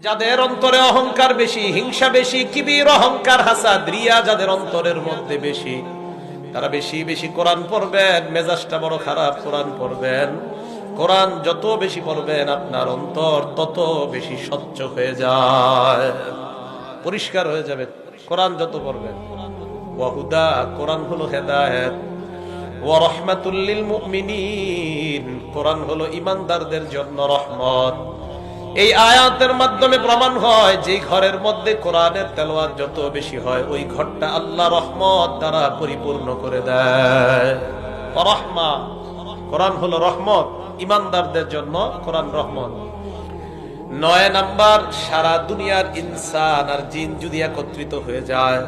যাদের অন্তরে অহংকার বেশি, হিংসা বেশি, কিবির অহংকার, হাসাদ, রিয়া যাদের অন্তরের মধ্যে বেশি, তারা বেশি বেশি কোরআন পড়বেন, মেজাজটা বড় খারাপ, কোরআন পড়বেন। কোরআন যত বেশি পড়বেন, আপনার অন্তর তত বেশি স্বচ্ছ হয়ে যায়। পরিষ্কার হয়ে যাবে। কোরআন যত পড়বেন। ওয়াহুদা কোরআন হলো হেদায়েত। ওয়া রহমাতুল্লিল মুমিনিন, কোরআন হলো ইমানদারদের জন্য রহমত। এই আয়াতের মাধ্যমে প্রমাণ হয়, যে ঘরের মধ্যে কোরআনের তেলাওয়াত যত বেশি হয়, ওই ঘরটা আল্লাহ রহমত দ্বারা পরিপূর্ণ করে দেয়। রহমা। কোরআন হলো রহমত। ইমানদারদের জন্য কোরআন রহমত। নয় নাম্বার, সারা দুনিয়ার ইনসান আর জিন যদি একত্রিত হয়ে যায়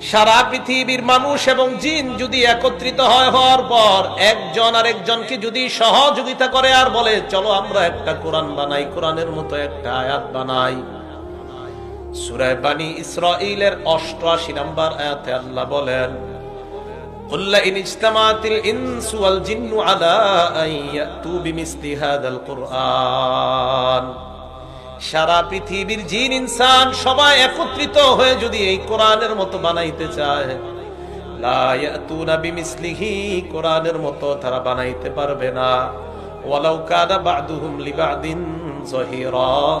সারা পৃথিবীর মানুষ এবং জিন যদি একত্রিত হয় হওয়ার পর, একজন আর একজনকে যদি সহযোগিতা করে আর বলে, চলো আমরা একটা কোরআন বানাই, কোরআনের মতো একটা আয়াত বানাই। সুরায় বানী ইসরাইলের অষ্টআশি নাম্বার আয়াতে আল্লাহ বলেন قل সারা পৃথিবীর জিন, ইনসান সবাই একত্রিত হয়ে যদি এই কোরআনের মতো বানাইতে চায় কোরআনের মতো তারা বানাইতে পারবে না।